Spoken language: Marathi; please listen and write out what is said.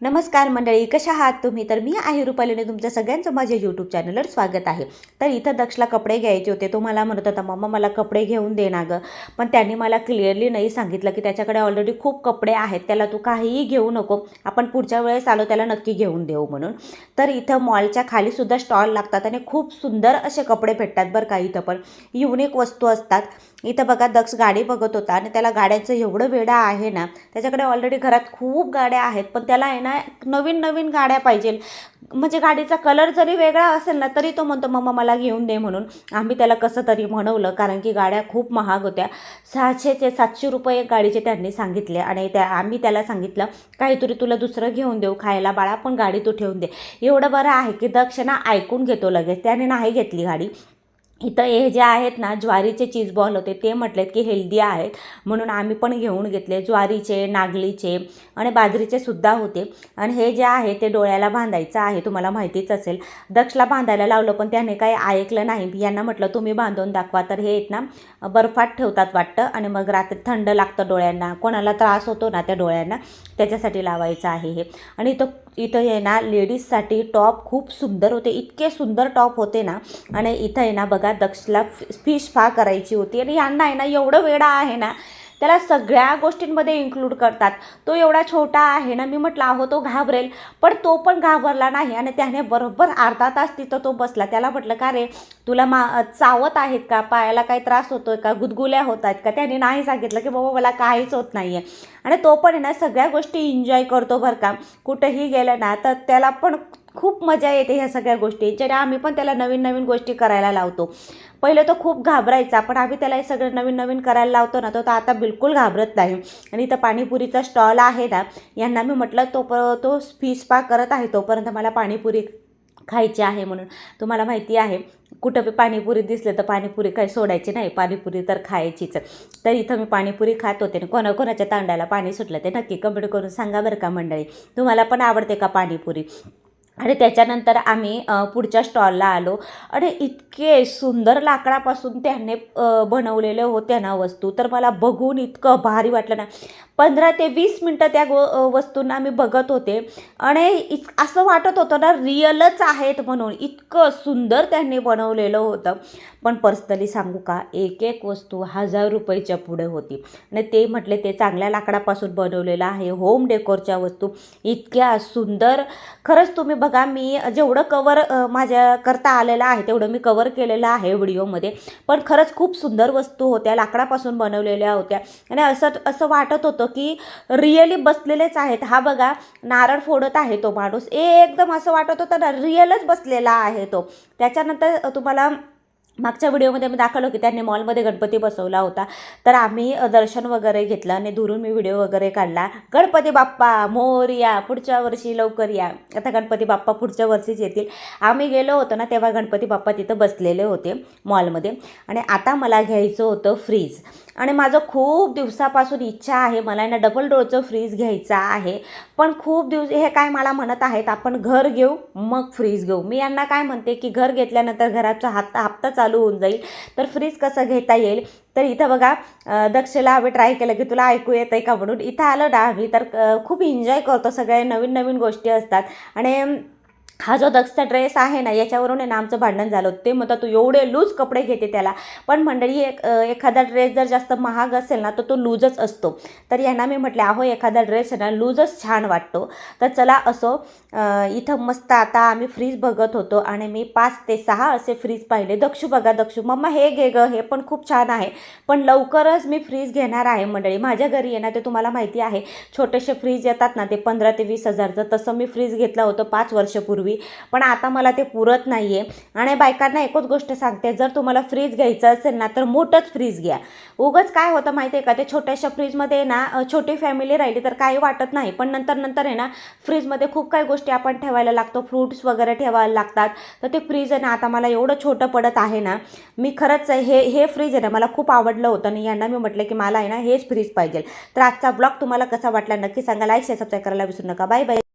नमस्कार मंडळी कशा आहात तुम्ही? तर मी आहे रुपालीने तुमच्या सगळ्यांचं माझ्या यूट्यूब चॅनलवर स्वागत आहे. तर इथं दक्षला कपडे घ्यायचे होते. तो मला म्हणत होता मम्मा मला कपडे घेऊन दे ना गं. पण त्यांनी मला क्लिअरली नाही सांगितलं की त्याच्याकडे ऑलरेडी खूप कपडे आहेत. त्याला तू काहीही घेऊ नको. आपण पुढच्या वेळेस आलो त्याला नक्की घेऊन देऊ म्हणून. तर इथं मॉलच्या खालीसुद्धा स्टॉल लागतात आणि खूप सुंदर असे कपडे भेटतात बरं का इथं पण. युनिक वस्तू असतात. इथं बघा दक्ष गाडी बघत होता आणि त्याला गाड्यांचं एवढं वेडा आहे ना त्याच्याकडे ऑलरेडी घरात खूप गाड्या आहेत. पण त्याला आहे ना नवीन नवीन गाड्या पाहिजे. म्हणजे गाडीचा कलर जरी वेगळा असेल ना तरी तो म्हणतो मम्मा मला घेऊन दे म्हणून. आम्ही त्याला कसं तरी म्हणवलं कारण की गाड्या खूप महाग होत्या. सहाशे ते सातशे रुपये एक गाडीचे त्यांनी सांगितले आणि त्या आम्ही त्याला सांगितलं काहीतरी तुला दुसरं घेऊन देऊ खायला बाळा पण गाडी तू ठेवून दे. एवढं बरं आहे की दक्षिणा ऐकून घेतो लगेच. त्याने नाही घेतली गाडी. इथं हे जे आहेत ना ज्वारीचे चीज बॉल होते ते म्हटलेत की हेल्दी आहेत. म्हणून आम्ही पण घेऊन घेतले ज्वारीचे नागलीचे आणि बाजरीचे सुद्धा होते. आणि हे जे आहे ते डोळ्याला बांधायचं आहे तुम्हाला माहितीच असेल. दक्षला बांधायला लावलं पण त्याने काही ऐकलं नाही. यांना म्हटलं तुम्ही बांधून दाखवा. तर हे आहेत ना बर्फात ठेवतात वाटतं आणि मग रात्री थंड लागतं डोळ्यांना. कोणाला त्रास होतो ना त्या डोळ्यांना त्याच्यासाठी लावायचं आहे हे. आणि इथं इथं आहे ना लेडीजसाठी टॉप खूप सुंदर होते. इतके सुंदर टॉप होते ना. आणि इथं आहे ना बघा दक्षला फिश फा करायची होती. आणि यांना आहे ना एवढं वेडा आहे ना त्याला सगळ्या गोष्टींमध्ये इन्क्लूड करतात. तो एवढा छोटा आहे ना मी म्हटलं अहो तो घाबरेल. पण तो पण घाबरला नाही आणि त्याने बरोबर अर्धा तास तिथं तो बसला. त्याला म्हटलं का रे तुला मा चावत आहेत का? पायाला काही त्रास होतो आहे का? गुदगुल्या होत आहेत का? त्याने नाही सांगितलं की बाबा मला काहीच होत नाही आहे आणि तो पण आहे ना सगळ्या गोष्टी एन्जॉय करतो बरं का. कुठंही गेलं ना तर त्याला पण खूप मजा येते ह्या सगळ्या गोष्टी. ज्याने आम्ही पण त्याला नवीन नवीन गोष्टी करायला लावतो. पहिले तो खूप घाबरायचा पण आम्ही त्याला हे सगळं नवीन नवीन करायला लावतो ना तो तर आता बिलकुल घाबरत नाही. आणि इथं पाणीपुरीचा स्टॉल आहे ना यांना मी म्हटलं तो प तो फिश पा करत आहे तोपर्यंत मला पाणीपुरी खायची आहे म्हणून. तुम्हाला माहिती आहे कुठं बी पाणीपुरी दिसलं तर पाणीपुरी काही सोडायची नाही पाणीपुरी तर खायचीच. तर इथं मी पाणीपुरी खात होते ना कोणा कोणाच्या तांड्याला पाणी सुटलं ते नक्की कमेंट करून सांगा बरं का मंडळी. तुम्हाला पण आवडते का पाणीपुरी? आणि त्याच्यानंतर आम्ही पुढच्या स्टॉलला आलो. आणि इतके सुंदर लाकडापासून त्याने बनवलेले होत्या ना वस्तू. तर मला बघून इतकं भारी वाटलं ना. पंधरा ते वीस मिनटं त्या गो वस्तूंना मी बघत होते. आणि इत असं वाटत होतं ना रिअलच आहेत म्हणून. इतकं सुंदर त्यांनी बनवलेलं होतं. पण पर्सनली सांगू का एक एक वस्तू हजार रुपयेच्या पुढे होती. आणि ते म्हटले ते चांगल्या लाकडापासून बनवलेलं आहे. होम डेकोरच्या वस्तू. इतक्या सुंदर. खरंच तुम्ही बघा मी जेवढं कवर माझ्या करता आलेलं आहे तेवढं मी कवर केलेलं आहे व्हिडिओमध्ये पण खरंच खूप सुंदर वस्तू होत्या लाकडापासून बनवलेल्या होत्या. आणि असं असं वाटत होतं की रिअली बसलेलेच आहेत. हा बघा नारळ फोडत आहे तो माणूस. एकदम असं वाटत होतं ना रिअलच बसलेला आहे तो. त्याच्यानंतर तुम्हाला मागच्या व्हिडिओमध्ये मी दाखवलं की त्यांनी मॉलमध्ये गणपती बसवला होता. तर आम्ही दर्शन वगैरे घेतलं आणि दुरून मी व्हिडिओ वगैरे काढला. गणपती बाप्पा मोर या पुढच्या वर्षी लवकर या. आता गणपती बाप्पा पुढच्या वर्षीच येतील. आम्ही गेलो होतो ना तेव्हा गणपती बाप्पा तिथं बसलेले होते मॉलमध्ये. आणि आता मला घ्यायचं होतं फ्रीज. आणि माझं खूप दिवसापासून इच्छा आहे मला ना डबल डोअरचं फ्रीज घ्यायचं आहे. पण खूप दिवस हे काय मला म्हणत आहेत आपण घर घेऊ मग फ्रीज घेऊ. मी यांना काय म्हणते की घर घेतल्यानंतर घराचा हप्ता हप्ता चालू होऊन जाईल. तर फ्रीज कसं घेता येईल? तर इथं बघा दक्षला आम्ही ट्राय केलं की तुला ऐकू येतं आहे का म्हणून. इथं आलं ना आम्ही तर खूप एन्जॉय करतो. सगळ्या नवीन नवीन गोष्टी असतात. आणि हा जो दक्षचा ड्रेस आहे ना याच्यावरून आहे ना आमचं भांडण झालं होतं. ते म्हणतात तू एवढे लूज कपडे घेते त्याला. पण मंडळी एक एखादा ड्रेस जर जास्त महाग असेल ना तर तो लूजच असतो. तर यांना मी म्हटले अहो एखादा ड्रेस आहे ना लूजच छान वाटतो. तर चला असो इथं मस्त आता आम्ही फ्रीज बघत होतो आणि मी पाच ते सहा असे फ्रीज पाहिले. दक्षू बघा दक्षू मम्मा हे घे ग हे पण खूप छान आहे. पण लवकरच मी फ्रीज घेणार आहे मंडळी. माझ्या घरी येणार ना ते तुम्हाला माहिती आहे छोटेसे फ्रीज येतात ना ते पंधरा ते वीस हजारचं तसं मी फ्रीज घेतलं होतं पाच वर्षपूर्वी. पण आता मला ते पुरत नाही आहे आणि बायकांना एकच गोष्ट सांगते जर तुम्हाला फ्रीज घ्यायचं असेल ना तर मोठंच फ्रीज घ्या. उगंच काय होतं माहिती आहे का ते छोट्याशा फ्रीजमध्ये ना छोटी फॅमिली राहिली तर काही वाटत नाही. पण नंतर नंतर आहे ना फ्रीजमध्ये खूप काही गोष्टी आपण ठेवायला लागतो. फ्रूट्स वगैरे ठेवायला लागतात. तर ते फ्रीज आहे ना आता मला एवढं छोटं पडत आहे ना मी खरंच हे हे फ्रीज आहे ना मला खूप आवडलं होतं. आणि यांना मी म्हटलं की मला आहे ना हेच फ्रीज पाहिजे. तर आजचा ब्लॉग तुम्हाला कसा वाटला नक्की सांगा. लाईक शेअर सबस्क्राईब करायला विसरू नका. Bye bye